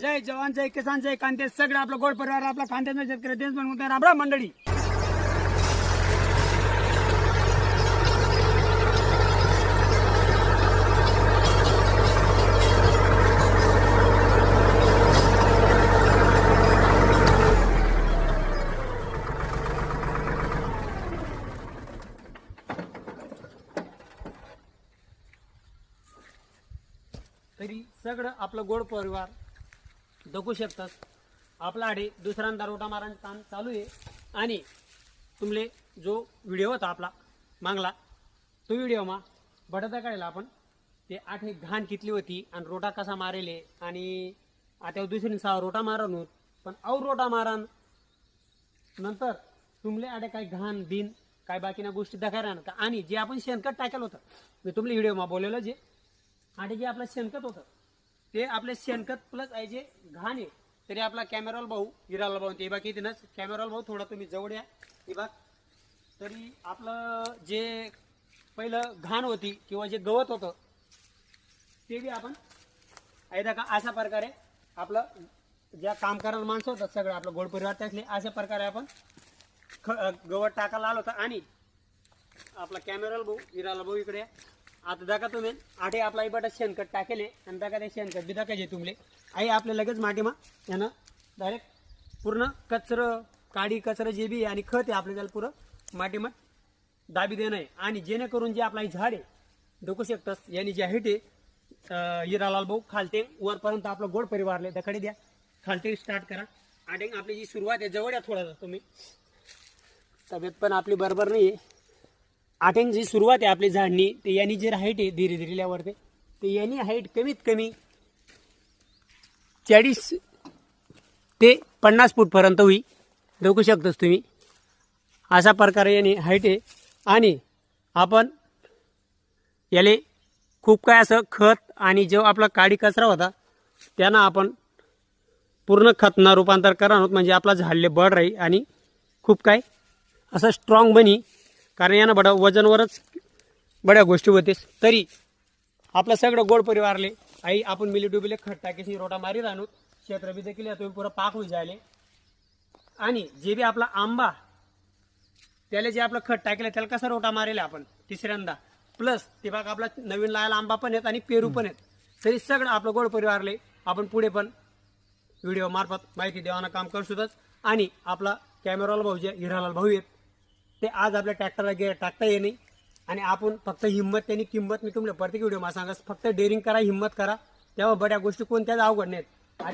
जय जवान जय किसान जय कांते सगळं आपलं गोड परिवार आपला खांद्याचा शेतकरी देश म्हणून रामराम मंडळी. तरी सगळं आपलं गोड परिवार दखू शकतात. आपला आडे दुसऱ्यांदा रोटा मारायचं काम चालू आहे. आणि तुमले जो व्हिडिओ होता आपला मागला तो व्हिडिओ मा बटाटा काढला आपण. ते आठ एक घाण कितली होती आणि रोटा कसा मारेले. आणि आता दुसरी सहा रोटा मारण होत पण औ रोटा मारण नंतर तुमले आडे काय घाण बिन काय बाकीना गोष्टी दाखायला ना आणि जे आपण शेणखत टाकेल होतं मी तुमले व्हिडिओ मा बोललेलं जे आणि जे आपलं शेणखत होतं ते आपले शेणखत प्लस आहे जे घाण आहे तरी आपला कॅमेराल भाऊ हिराला भाऊ ते बाकी ना कॅमेराल भाऊ थोडा तुम्ही जवळ या. हे बाग तरी आपलं जे पहिलं घाण होती किंवा जे गवत होतं ते बी आपण आहे का? अशा प्रकारे आपलं ज्या काम करायला माणसं होतात सगळं आपलं गोड परिवार त्यातले अशा प्रकारे आपण ख गवत टाकायला आलो होतं. आणि आपला कॅमेराला भाऊ हिराला भाऊ इकडे या. आता दाखा तुम्ही आठे आपला बटा शेणखत टाकेले आणि दाखा ते शेणखत बी दाखायचे तुमले. आई आपले लगेच माटीमा यानं डायरेक्ट पूर्ण कचरं काडी कचरं जे बी आहे आणि खत आहे आपल्या त्याला पुरं माटीमा दाबी देणं आहे. आणि जेणेकरून जे आपला झाड आहे डोकू शकतस यांनी जे हाईट आहे हिरालाल भाऊ खालते वरपर्यंत आपलं गोड परिवारले दखडे द्या. खालते स्टार्ट करा. आणि आपली जी सुरुवात आहे जवळ या थोडासा तुम्ही. तब्येत पण आपली बरोबर नाही आहे आठ्यांची जी सुरुवात आहे आपली झाडणी. ते यांनी जे हाईट आहे धीरे धीरे ल्यावरते ते. यांनी हाईट कमीत कमी चाळीस ते पन्नास फूटपर्यंत होई बघू शकतोस तुम्ही. अशा प्रकारे याने हाईट आहे. आणि आपण याले खूप काय असं खत आणि जो आपला काडी कचरा होता त्यानं आपण पूर्ण खतना रूपांतर करा आहोत. म्हणजे आपला झाडले बळ राहील आणि खूप काय असं स्ट्रॉंग बनी. कारण यानं बडा वजनवरच बड्या गोष्टी होतेस तरी आपलं सगळं गोड परिवारले. आई आपण मिली डुबिले खट टाकेशी रोटा मारी राहणूत क्षेत्र बी देखील तुम्ही पुरा पाक होई जायले. आणि जे बी आपला आंबा त्याला जे आपलं खत टाकलं त्याला कसा रोटा मारेल आपण? तिसऱ्यांदा. प्लस ते बाग आपला नवीन लायला आंबा पण आहेत आणि पेरू पण आहेत. तरी सगळं आपलं गोड परिवारले. आपण पुढे पण व्हिडिओ मार्फत माहिती देवाना काम करसुदच आणि आपला कॅमेराला भाऊ जे हिरालाल भाऊ आहेत. ते आज आपल्या ट्रॅक्टरला गे टाकता येणे आणि आपण फक्त हिंमत त्यांनी किंमत मी तुम्हाला प्रत्येक व्हिडिओ मला सांगा फक्त डेअरिंग करा हिंमत करा. तेव्हा बऱ्या गोष्टी कोणत्याच अवघड नाहीत. आता